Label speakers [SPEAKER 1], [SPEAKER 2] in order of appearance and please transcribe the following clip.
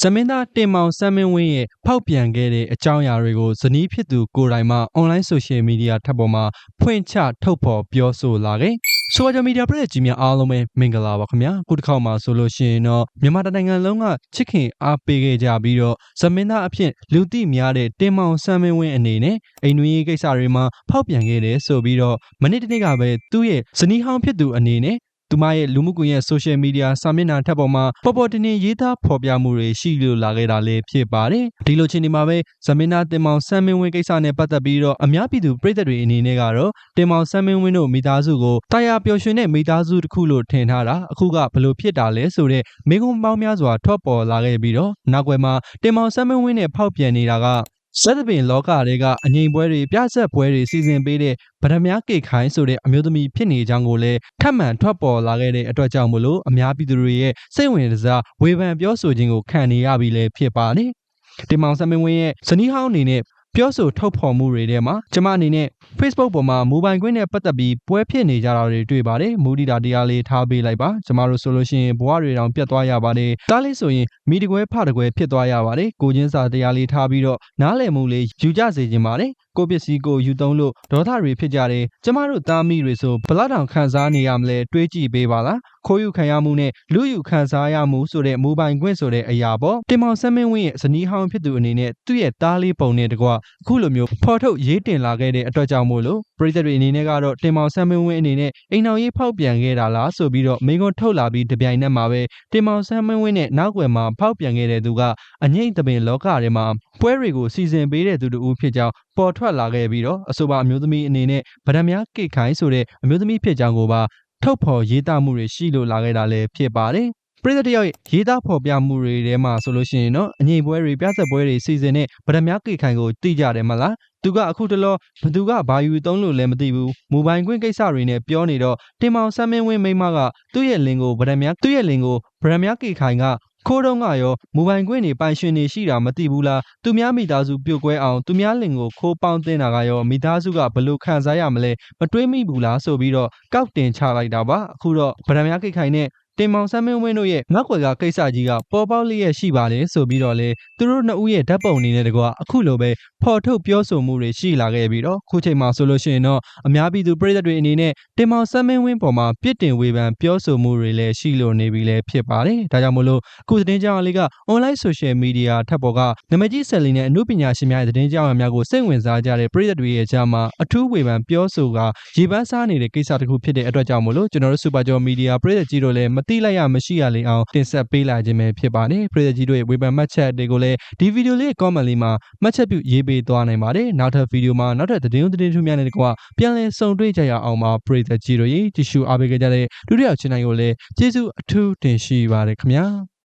[SPEAKER 1] စမင်းသားတင်မောင်စမ်းမင်းဝင်းရဲ့ဖောက်ပြန်ခဲ့တဲ့အကြောင်းအရာတွေကိုဇနီးဖြစ်သူကိုယ်တိုင်မှ online social media ထပ်ပေါ်မှာဖွင့်ချထုတ်ဖော်ပြောဆိုလာခဲ့ဆိုကြမီဒီယာပရိသတ်ကြီးများအားလုံးပဲမင်္ဂလာပါခင်ဗျာခုတစ်ခေါက်မှာဆိုလို့ရှိရင်တော့မြန်မာတိုင်းနိုင်ငံလုံးကချစ်ခင်အားပေးခဲ့ကြပြီးတော့ဇမင်းသားအဖြစ်လူသိများတဲ့တင်မောင်စမ်းမင်းဝင်းအနေနဲ့အိမ်တွင်းရေးကိစ္စတွေမှာဖောက်ပြန်ခဲ့တယ်ဆိုပြီးတော့မနေ့တနေ့ကပဲသူ့ရဲ့ဇနီးဟောင်းဖြစ်သူအနေနဲ့ သူမရဲ့လူမှုကွန်ရက် social media စာမျက်နှာထက်ပေါ်မှာ ပေါ်ပေါ်တင်တင် ရေးသားဖော်ပြမှုတွေရှိလို့လာခဲ့တာလည်းဖြစ်ပါတယ်။ဒီလိုချင်းဒီမှာပဲ ဇမင်းနာတင်မောင်ဆမ်းမင်းဝင်းကိစ္စနဲ့ပတ်သက်ပြီးတော့ အများပြည်သူပြည်သက်တွေအနေနဲ့ကတော့ တင်မောင်ဆမ်းမင်းဝင်းတို့မိသားစုကိုတာယာပျော်ရွှင်တဲ့ မိသားစုတစ်ခုလို့ထင်ထားတာ အခုကဘလို့ဖြစ်တာလဲဆိုတဲ့မိကုံပေါင်းများစွာ ထွက်ပေါ်လာခဲ့ပြီးတော့ နောက်ွယ်မှာ တင်မောင်ဆမ်းမင်းဝင်းနဲ့ ဖောက်ပြန်နေတာက စက်သပင်လောကတွေကအငိမ်ပွဲတွေပြဆက်ပွဲတွေစီစဉ်ပေးတဲ့ဗဒမြကေခိုင်းဆိုတဲ့အမျိုးသမီးဖြစ်နေကြောင်းကိုလည်းထပ်မံထွက်ပေါ်လာခဲ့တဲ့အတွက်ကြောင့်မလို့အများပြည်သူတွေရဲ့စိတ်ဝင်စားဝေဖန်ပြောဆိုခြင်းကိုခံနေရပြီလည်းဖြစ်ပါတယ်။တင်မောင်စမင်းဝင်းရဲ့ဇနီးဟောင်းအနေနဲ့ ပြောဆိုထုတ်ဖော်မှုတွေထဲမှာကျမအနေနဲ့ Facebook ပေါ်မှာ မိုဘိုင်ကွင်းနဲ့ပတ်သက်ပြီးပွဲဖြစ်နေကြတာတွေတွေ့ပါတယ်မူဒီတာတရားလေးထားပေးလိုက်ပါကျမတို့ဆိုလို့ရှိရင်ဘဝတွေတောင်ပြတ်သွားရပါတယ်တားလေးဆိုရင်မိတကွဲဖတကွဲဖြစ်သွားရပါတယ်ကိုချင်းစာတရားလေးထားပြီးတော့နားလည်မှုလေးယူကြစေခြင်းပါတယ် ကိုပစ္စည်းကိုယူသုံးလို့ဒေါသတွေဖြစ်ကြတယ်ကျမတို့သားမိတွေဆိုဘလောက်တောင်ခံစားနေရမလဲတွေးကြည့်ပေးပါလားခိုးယူခံရမှုနဲ့လူယူခံစားရမှုဆိုတဲ့မူပိုင်ခွင့်ဆိုတဲ့အရာပေါ့တင်မောင်ဆမ်းမင်းဝင်းရဲ့ဇနီးဟောင်းဖြစ်သူအနေနဲ့သူ့ရဲ့တားလေးပုံနဲ့တကွအခုလိုမျိုးဖော်ထုတ်ရေးတင်လာခဲ့တဲ့အတွက်ကြောင့်မို့လို့ပရိသတ်တွေအနေနဲ့ကတော့တင်မောင်ဆမ်းမင်းဝင်းအနေနဲ့အိမ်တော်ရေးဖောက်ပြန်ခဲ့တာလားဆိုပြီးတော့မိကွန်းထုတ်လာပြီးတပြိုင်နက်မှာပဲတင်မောင်ဆမ်းမင်းဝင်းနဲ့နောက်ွယ်မှာဖောက်ပြန်ခဲ့တဲ့သူကအငိမ့်တပင်လောကထဲမှာ ပွဲတွေကိုစီစဉ်ပေးတဲ့သူတူဖြစ်ကြောင်းပေါ်ထွက်လာခဲ့ပြီးတော့အဆိုပါအမျိုးသမီးအနေနဲ့ဗဒံများကိတ်ခိုင်းဆိုတဲ့အမျိုးသမီးဖြစ်ကြောင်းကိုပါထုတ်ဖော်ရေးသားမှုတွေရှိလို့လာခဲ့တာလည်းဖြစ်ပါတယ်ပရိသတ်တယောက်ရေးသားဖော်ပြမှုတွေထဲမှာဆိုလို့ရှိရင်တော့အငိမ်ပွဲတွေပြဆက်ပွဲတွေစီစဉ်တဲ့ဗဒမြကိခိုင်ကိုသိကြတယ်မလားသူကအခုတလောဘသူကဘာယူသုံးလို့လည်းမသိဘူးမိုဘိုင်ကွင်းကိစ္စတွေနဲ့ပြောနေတော့တင်မောင်ဆမ်းမင်းဝင်းမိမကသူ့ရဲ့လင်ကိုဗဒမြသူ့ရဲ့လင်ကိုဗဒမြကိခိုင်က ခိုးတော့ကရောမူပိုင်ခွင့်တွေ ပိုင်ရှင်တွေရှိတာမသိဘူးလား သူများမိသားစုပြုတ်ကွဲအောင် သူများလင်ကို ခိုးပေါင်းတင်တာကရော မိသားစုကဘလို့ခံစားရမလဲ မတွေးမိဘူးလားဆိုပြီးတော့ ကောက်တင်ချလိုက်တာပါ အခုတော့ဗဒံများကိတ်ခိုင်နဲ့ တင်မောင်ဆမ်းမင်းဝင်းတို့ရဲ့ငေါ့ကွယ်ကကိစ္စကြီးကပေါ်ပေါက်လျက်ရှိပါလေဆိုပြီးတော့လေသူတို့နှစ်ဦးရဲ့ဓာတ်ပုံအနေနဲ့တကွာအခုလိုပဲဖော်ထုတ်ပြောဆိုမှုတွေရှိလာခဲ့ပြီးတော့ခုချိန်မှာဆိုလို့ရှိရင်တော့အများပြည်သူပြည်သက်တွေအနေနဲ့တင်မောင်ဆမ်းမင်းဝင်းပေါ်မှာပြစ်တင်ဝေဖန်ပြောဆိုမှုတွေလည်းရှိလို့နေပြီလည်းဖြစ်ပါတယ်ဒါကြောင့်မို့လို့အခုသတင်းကြောင်းလေးက online social media ထပ်ပေါ်ကနမကြီးဆက်လီနဲ့အမှုပညာရှင်များရဲ့သတင်းကြောင်းများကိုစိတ်ဝင်စားကြတဲ့ပြည်သက်တွေရဲ့ကြားမှာအထူးဝေဖန်ပြောဆိုကရေပန်းစားနေတဲ့ကိစ္စတစ်ခုဖြစ်တဲ့အတွက်ကြောင့်မို့လို့ကျွန်တော်တို့ Super Joy Media ပြည်သက်ကြီးတို့လည်းမတိလိုက်ရမရှိရလေအောင်တင်ဆက်ပေးလာခြင်းပဲဖြစ်ပါတယ်ပရိသတ်ကြီးတို့ရဲ့ဝေဖန်မှတ်ချက်တွေကိုလည်းဒီဗီဒီယိုလေး comment လေးမှာမှတ်ချက်ပြုရေးပေးသွားနိုင်ပါတယ်နောက်ထပ်ဗီဒီယိုမှာနောက်ထပ်သတင်းသတင်းထူးများနဲ့တကွာပြန်လည်ဆုံတွေ့ကြရအောင်ပါပရိသတ်ကြီးတို့ရေကြည့်ရှုအားပေးကြတဲ့ဒုတိယချန်နယ်ကိုလည်းကျေးဇူးအထူးတင်ရှိပါတယ်ခင်ဗျာ